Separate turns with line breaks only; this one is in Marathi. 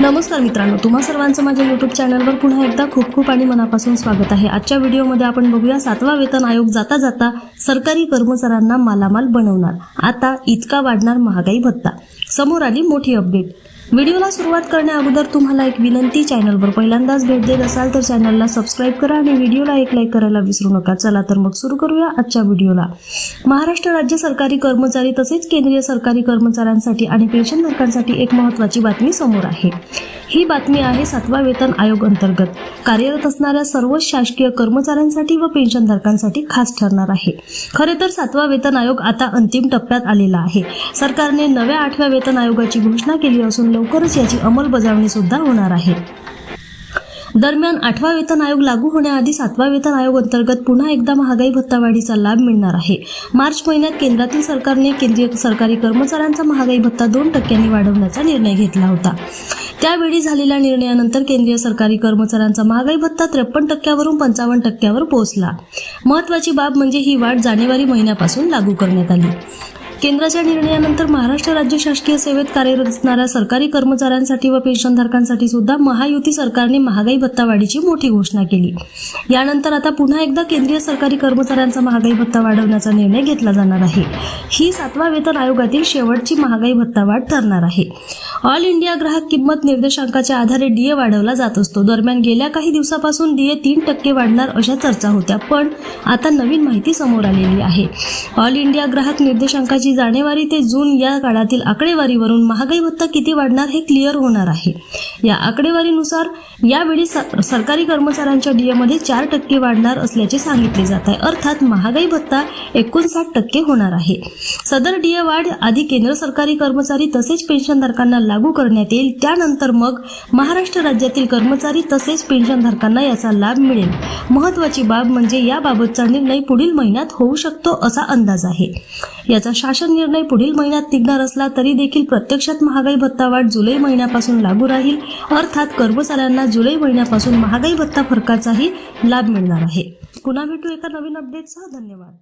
नमस्कार मित्रांनो तुम्हा सर्वांचं माझ्या युट्यूब चॅनलवर पुन्हा एकदा खूप खूप आणि मनापासून स्वागत आहे. आजच्या व्हिडिओमध्ये आपण बघूया सातवा वेतन आयोग जाता जाता सरकारी कर्मचाऱ्यांना मालामाल बनवणार. आता इतका वाढणार महागाई भत्ता. समोर आली मोठी अपडेट व्हिडिओला सुरुवात करण्या अगोदर तुम्हाला एक विनंती चॅनलवर पहिल्यांदाच भेट देत असाल तर चॅनलला सबस्क्राईब करा आणि व्हिडिओला एक लाईक करायला विसरू नका. चला तर मग सुरू करूया आजच्या व्हिडिओला. महाराष्ट्र राज्य सरकारी कर्मचारी तसेच केंद्रीय सरकारी कर्मचाऱ्यांसाठी आणि पेन्शनधारकांसाठी एक महत्त्वाची बातमी समोर आहे. ही बातमी आहे सातवा वेतन आयोग अंतर्गत. कार्यरत असणाऱ्या सर्व शासकीय कर्मचाऱ्यांसाठी व पेन्शनधारकांसाठी खास ठरणार आहे. खरे तर सातवा वेतन आयोग आता अंतिम टप्प्यात आलेला आहे. सरकारने नव्या आठव्या वेतन आयोगाची घोषणा केली असून लवकरच याची अंमलबजावणी सुद्धा होणार आहे. दरम्यान आठवा वेतन आयोग लागू होण्याआधी सातवा वेतन आयोग अंतर्गत पुन्हा एकदा महागाई भत्ता वाढीचा लाभ मिळणार आहे. मार्च महिन्यात केंद्रातील सरकारने केंद्रीय सरकारी कर्मचाऱ्यांचा महागाई भत्ता दोन टक्क्यांनी वाढवण्याचा निर्णय घेतला होता. त्यावेळी झालेल्या निर्णयानंतर केंद्रीय सरकारी कर्मचाऱ्यांचा महागाई भत्ता त्रेपन्न टक्क्यावरून पंचावन्न टक्क्यावर पोहोचला. महत्वाची बाब म्हणजे ही वाढ जानेवारी महिन्यापासून लागू करण्यात आली. केंद्राच्या निर्णयानंतर महाराष्ट्र राज्य शासकीय सेवेत कार्यरत असणाऱ्या सरकारी कर्मचाऱ्यांसाठी व पेन्शनधारकांसाठी सुद्धा महायुती सरकारने महागाई भत्ता वाढीची मोठी घोषणा केली. यानंतर आता पुन्हा एकदा केंद्रीय सरकारी कर्मचाऱ्यांचा महागाई भत्ता वाढवण्याचा निर्णय घेतला जाणार आहे. ही सातवा वेतन आयोगातील शेवटची महागाई भत्ता वाढ ठरणार आहे. ऑल इंडिया ग्राहक किंमत निर्देशांकाच्या आधारे डीए वाढवला जात असतो. दरम्यान गेल्या काही दिवसापासून डीए तीन टक्के वाढणार अशा चर्चा होत्या पण आता नवीन माहिती समोर आलेली आहे. ऑल इंडिया ग्राहक निर्देशांकाची जानेवारी ते जून या काळातील आकडेवारीवरून महागाई भत्ता किती वाढणार हे क्लिअर होणार आहे. या आकडेवारीनुसार यावेळी स- सरकारी कर्मचाऱ्यांच्या डीएमध्ये चार टक्के वाढणार असल्याचे सांगितले जात आहे. अर्थात महागाई भत्ता एकोणसाठ टक्के होणार आहे. सदर डीए वाढ आधी केंद्र सरकारी कर्मचारी तसेच पेन्शनधारकांना लागू करण्यात येईल. त्यानंतर मग महाराष्ट्र राज्यातील कर्मचारी तसेच पेन्शनधारकांना याचा लाभ मिळेल. महत्वाची बाब म्हणजे याबाबतचा निर्णय पुढील महिन्यात होऊ शकतो असा अंदाज आहे. याचा शासन निर्णय पुढील महिन्यात निघणार असला तरी देखील प्रत्यक्षात महागाई भत्ता वाढ जुलै महिन्यापासून लागू राहील. अर्थात कर्मचाऱ्यांना जुलै महिन्यापासून महागाई भत्ता फरकाचाही लाभ मिळणार आहे. पुन्हा भेटू एका नवीन अपडेटसह धन्यवाद.